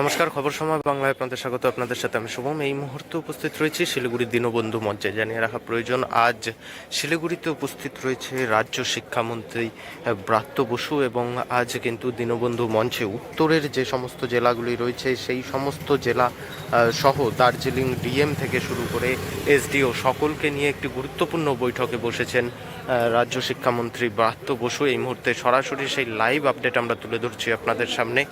নমস্কার, খবর সময় বাংলায় আপনাদের স্বাগত। আপনাদের সাথে আমি শুভম। এই মুহূর্তে উপস্থিত রয়েছি শিলিগুড়ি দীনবন্ধু মঞ্চে জানিয়ে রাখা প্রয়োজন, আজ শিলিগুড়িতে উপস্থিত রয়েছে রাজ্য শিক্ষামন্ত্রী ব্রাত্য বসু এবং আজ কিন্তু দীনবন্ধু মঞ্চে উত্তরের যে সমস্ত জেলাগুলি রয়েছে, সেই সমস্ত জেলা সহ দার্জিলিং, ডিএম থেকে শুরু করে এসডিও সকলকে নিয়ে একটি গুরুত্বপূর্ণ বৈঠকে বসেছেন রাজ্য শিক্ষামন্ত্রী ব্রাত্য বসু। এই মুহূর্তে সরাসরি সেই লাইভ আপডেট আমরা তুলে ধরছি আপনাদের সামনে।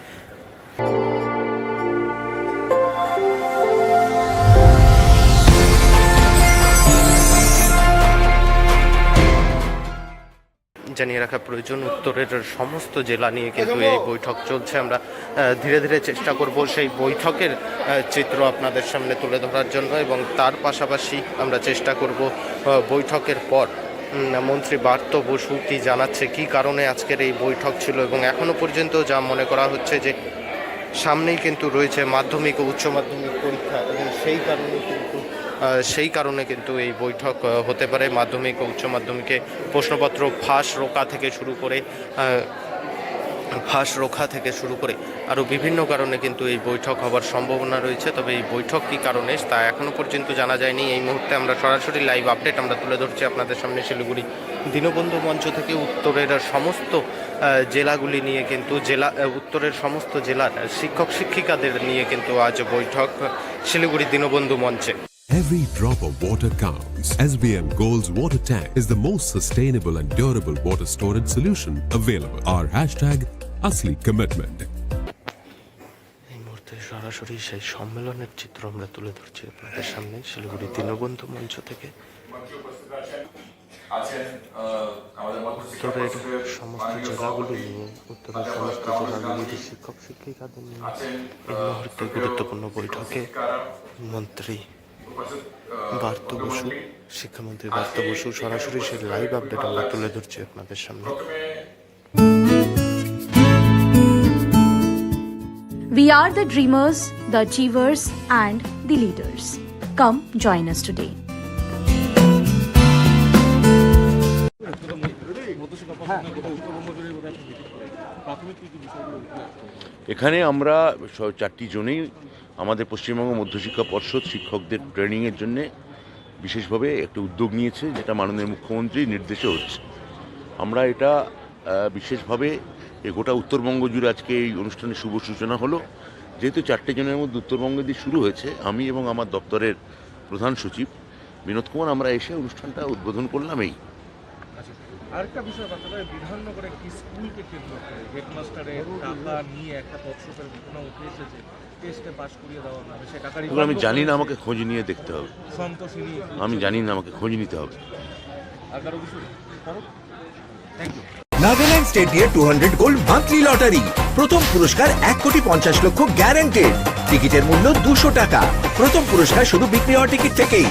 জানিয়ে রাখা প্রয়োজন। উত্তরের সমস্ত জেলা নিয়ে কিন্তু এই বৈঠক চলছে। আমরা ধীরে ধীরে চেষ্টা করব সেই বৈঠকের চিত্র আপনাদের সামনে তুলে ধরার জন্য এবং তার পাশাপাশি আমরা চেষ্টা করব বৈঠকের পর। মন্ত্রী বার্ত বসু কি জানাচ্ছে কি কারণে আজকের এই বৈঠক ছিল এবং এখনও পর্যন্ত যা মনে করা হচ্ছে যে সামনেই কিন্তু রয়েছে মাধ্যমিক ও উচ্চ মাধ্যমিক পরীক্ষা এবং সেই কারণে কিন্তু সেই কারণে কিন্তু এই বৈঠক হতে পারে। মাধ্যমিক ও উচ্চ মাধ্যমিকে প্রশ্নপত্র ফাঁস রোকা থেকে শুরু করে ফাঁস রোখা থেকে শুরু করে আরও বিভিন্ন কারণে কিন্তু এই বৈঠক হবার সম্ভাবনা রয়েছে। তবে এই বৈঠক কী কারণে, তা এখনও পর্যন্ত জানা যায়নি। এই মুহূর্তে আমরা সরাসরি লাইভ আপডেট আমরা তুলে ধরছি আপনাদের সামনে শিলিগুড়ি দীনবন্ধু মঞ্চ থেকে উত্তরের সমস্ত জেলাগুলি নিয়ে কিন্তু জেলা উত্তরের সমস্ত জেলার শিক্ষক শিক্ষিকাদের নিয়ে কিন্তু আজ বৈঠক শিলিগুড়ি দীনবন্ধু মঞ্চে। Every drop of water counts. SBM Gold's water tank is the most sustainable and durable water storage solution available. Our hashtag Asli Commitment. এই মুহূর্তে সরাসরি সেই সম্মেলনের চিত্র আমরা তুলে ধরছি আপনাদের সামনে শিলিগুড়ি দীনবন্ধু মঞ্চ থেকে আছেন আহ, আমাদের মধ্যস্থিকা উত্তরের পরিষদের সমস্ত মাননীয় জেলাগুলি সভাপতি, নিয়ে উত্তরের সমস্ত জেলাগুলির শিক্ষক শিক্ষিকাদের নিয়ে আছেন এই মুহূর্তে গুরুত্বপূর্ণ বৈঠকে মন্ত্রী উপস্থিত বার্ত বসু শিক্ষামন্ত্রী বার্ত বসু সরাসরি সে লাইভ আপডেট আমরা তুলে ধরছি আপনাদের সামনে We are the dreamers, the achievers, and the leaders. Come join us today. এখানে আমরা চারটি জনেই আমাদের পশ্চিমবঙ্গ মধ্যশিক্ষা পর্ষদ শিক্ষকদের ট্রেনিংয়ের জন্য বিশেষভাবে একটা উদ্যোগ নিয়েছে যেটা মাননীয় মুখ্যমন্ত্রীর নির্দেশে হচ্ছে। আমরা এটা বিশেষভাবে এই গোটা উত্তরবঙ্গ জুড়ে আজকে এই অনুষ্ঠানের শুভ সূচনা হলো। যেহেতু চারটে জনের মধ্যে উত্তরবঙ্গ দিয়ে শুরু হয়েছে আমি এবং আমার দপ্তরের প্রধান সচিব বিনোদ কুমার আমরা এসে অনুষ্ঠানটা উদ্বোধন করলাম এই আরেকটা বিষয় বাচ্চা ভাই বিধাননগরে একটি স্কুলকে কেন্দ্র করে হেডমাস্টারের টাকা নিয়ে একটা তৎসপের ঘটনা উঠে এসেছে টেস্টে পাশ করিয়ে দেওয়া হবে সে টাকা আমি জানি না আমাকে খোঁজ নিয়ে দেখতে হবে। সন্তোষিনী আমি জানি না আমাকে খোঁজ নিতে হবে। আর কারও কিছু থ্যাংক ইউ নাগাল্যান্ড স্টেট দিয়ে two hundred gold monthly lottery প্রথম পুরস্কার এক কোটি পঞ্চাশ লক্ষ গ্যারান্টেড টিকিটের মূল্য দুশো টাকা। প্রথম পুরস্কার শুধু বিক্রি হওয়া টিকিট থেকেই।